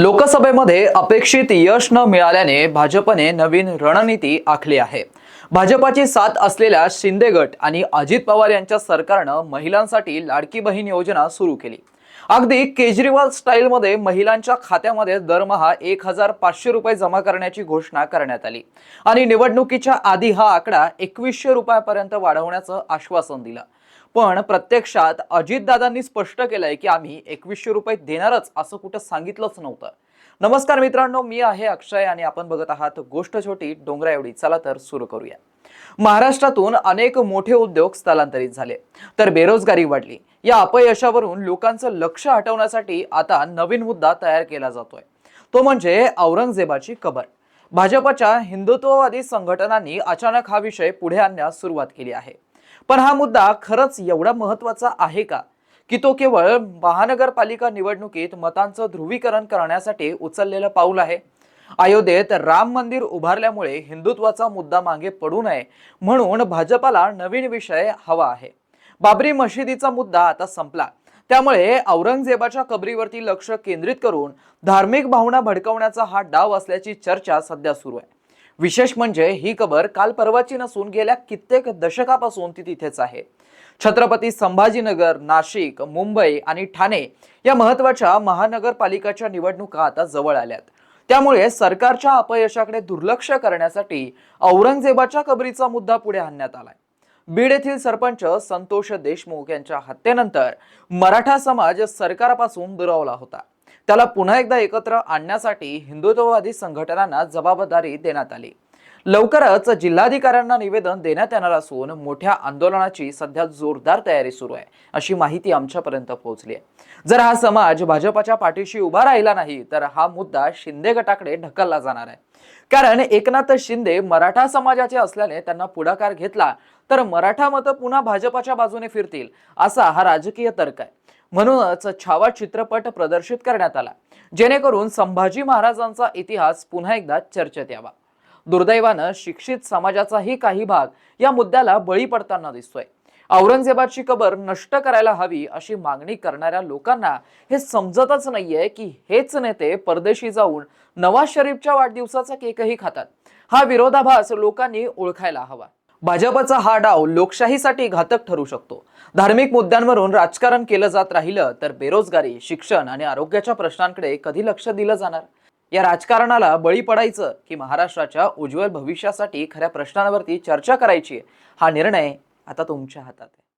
लोकसभेमध्ये अपेक्षित यश न मिळाल्याने भाजपने नवीन रणनीती आखली आहे. भाजपाची साथ असलेल्या शिंदे गट आणि अजित पवार यांच्या सरकारनं महिलांसाठी लाडकी बहीण योजना सुरू केली. अगदी केजरीवाल स्टाईलमध्ये महिलांच्या खात्यामध्ये दरमहा एक हजार पाचशे रुपये जमा करण्याची घोषणा करण्यात आली. आणि निवडणुकीच्या आधी हा आकडा एकवीसशे रुपयापर्यंत वाढवण्याचं आश्वासन दिलं. पण प्रत्यक्षात अजितदादांनी स्पष्ट केलंय की आम्ही एकवीसशे रुपये देणारच असं कुठं सांगितलंच नव्हतं. नमस्कार मित्रांनो मी आहे अक्षय आणि आपण बघत आहात गोष्ट छोटी डोंगरा एवढी. चला तर सुरू करूया. महाराष्ट्रातून अनेक मोठे उद्योग स्थलांतरित झाले तर बेरोजगारी वाढली. या अपयशावरून लोकांचं लक्ष हटवण्यासाठी आता नवीन मुद्दा तयार केला जातोय. तो म्हणजे औरंगजेबाची कबर. भाजपच्या हिंदुत्ववादी संघटनांनी अचानक हा विषय पुढे आणण्यास सुरुवात केली आहे. पण हा मुद्दा खरंच एवढा महत्त्वाचा आहे का? की तो केवळ महानगरपालिका निवडणुकीत मतांचं ध्रुवीकरण करण्यासाठी उचललेलं पाऊल आहे? अयोध्येत राम मंदिर उभारल्यामुळे हिंदुत्वाचा मुद्दा मागे पडू नये म्हणून भाजपाला नवीन विषय हवा आहे. बाबरी मशिदीचा मुद्दा आता संपला. त्यामुळे औरंगजेबाच्या कबरीवरती लक्ष केंद्रित करून धार्मिक भावना भडकवण्याचा हा डाव असल्याची चर्चा सध्या सुरू आहे. विशेष म्हणजे ही कबर काल परवाची नसून गेल्या कित्येक दशकापासून ती तिथेच आहे. छत्रपती संभाजीनगर नाशिक मुंबई आणि ठाणे या महत्त्वाच्या महानगरपालिकाच्या निवडणुका आता जवळ आल्यात. त्यामुळे सरकारच्या अपयशाकडे दुर्लक्ष करण्यासाठी औरंगजेबाच्या कबरीचा मुद्दा पुढे आणण्यात आलाय. बीड येथील सरपंच संतोष देशमुख यांच्या हत्येनंतर मराठा समाज सरकारपासून दुरावला होता. त्याला पुन्हा एकदा एकत्र आणण्यासाठी हिंदुत्ववादी संघटनांना जबाबदारी देण्यात आली. लवकरच जिल्हाधिकाऱ्यांना निवेदन देण्यात येणार असून मोठ्या आंदोलनाची सध्या जोरदार तयारी सुरू आहे अशी माहिती आमच्यापर्यंत पोहोचली आहे. जर हा समाज भाजपाच्या पाठीशी उभा राहिला नाही तर हा मुद्दा शिंदे गटाकडे ढकलला जाणार आहे. कारण एकनाथ शिंदे मराठा समाजाचे असल्याने त्यांना पुढाकार घेतला तर मराठा मतं पुन्हा भाजपाच्या बाजूने फिरतील असा हा राजकीय तर्क आहे. म्हणूनच छावा चित्रपट प्रदर्शित करण्यात आला. जेणेकरून संभाजी महाराजांचा इतिहास पुन्हा एकदा चर्चेत यावा. दुर्दैवानं शिक्षित समाजाचाही काही भाग या मुद्द्याला बळी पडताना दिसतोय. औरंगजेबाची कबर नष्ट करायला हवी अशी मागणी करणाऱ्या लोकांना हे समजतच नाहीये की हेच नेते परदेशी जाऊन नवाज शरीफच्या वाढदिवसाचा केकही खातात. हा विरोधाभास लोकांनी ओळखायला हवा. भाजपचा हा डाव लोकशाहीसाठी घातक ठरू शकतो. धार्मिक मुद्द्यांवरून राजकारण केलं जात राहिलं तर बेरोजगारी शिक्षण आणि आरोग्याच्या प्रश्नांकडे कधी लक्ष दिलं जाणार? या राजकारणाला बळी पडायचं की महाराष्ट्राच्या उज्ज्वल भविष्यासाठी खऱ्या प्रश्नांवरती चर्चा करायची? हा निर्णय आता तुमच्या हातात आहे.